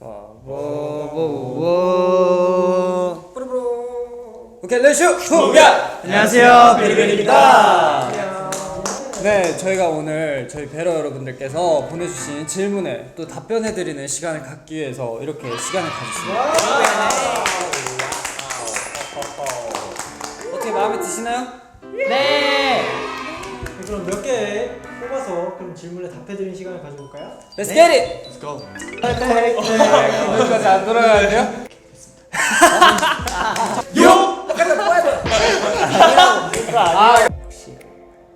와와와 뿌르뿌르. 오케이 렛츠 고! 안녕하세요 베리베리입니다 네 저희가 오늘 저희 베러 여러분들께서 보내주신 질문에 또 답변해드리는 시간을 갖기 위해서 이렇게 시간을 가졌습니다 어떻게 마음에 드시나요? 네. 그럼 몇 개 뽑아서 그럼 질문에 답해드리는 시간을 가져볼까요? Let's get it! Let's go 여기까지 안 돌아가야 돼요? 아 혹시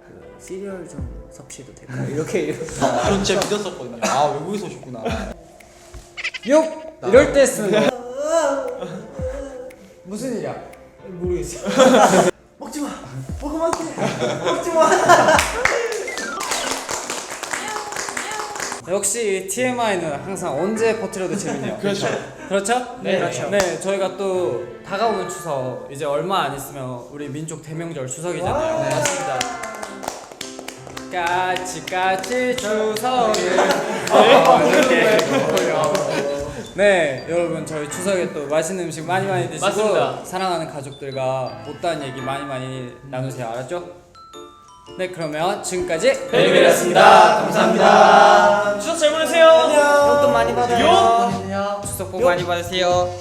그 시리얼 좀 섭취도 될까요? 이렇게 이렇게 전 진짜 믿었었거든요. 아 외국에서 오셨구나. 욕! 이럴 때 쓰는 거 무슨 일이야? 모르겠어요. 먹지 마. 먹으면 안 돼. 먹지 마. 역시 TMI는 항상 언제 퍼뜨려도 재밌네요. 그렇죠. 그렇죠? 네, 그렇죠. 네, 저희가 또 다가오는 추석 이제 얼마 안 있으면 우리 민족 대명절 추석이잖아요. 와. 네, 맞습니다. 까치 까치 추석을 어떻게 네, 여러분 저희 추석에 또 맛있는 음식 많이 많이 드시고 맞습니다. 사랑하는 가족들과 못다한 얘기 많이 많이 나누세요. 알았죠? 네, 그러면 지금까지 베리베리였습니다. 감사합니다. 안녕. 추석 복 많이 받으세요.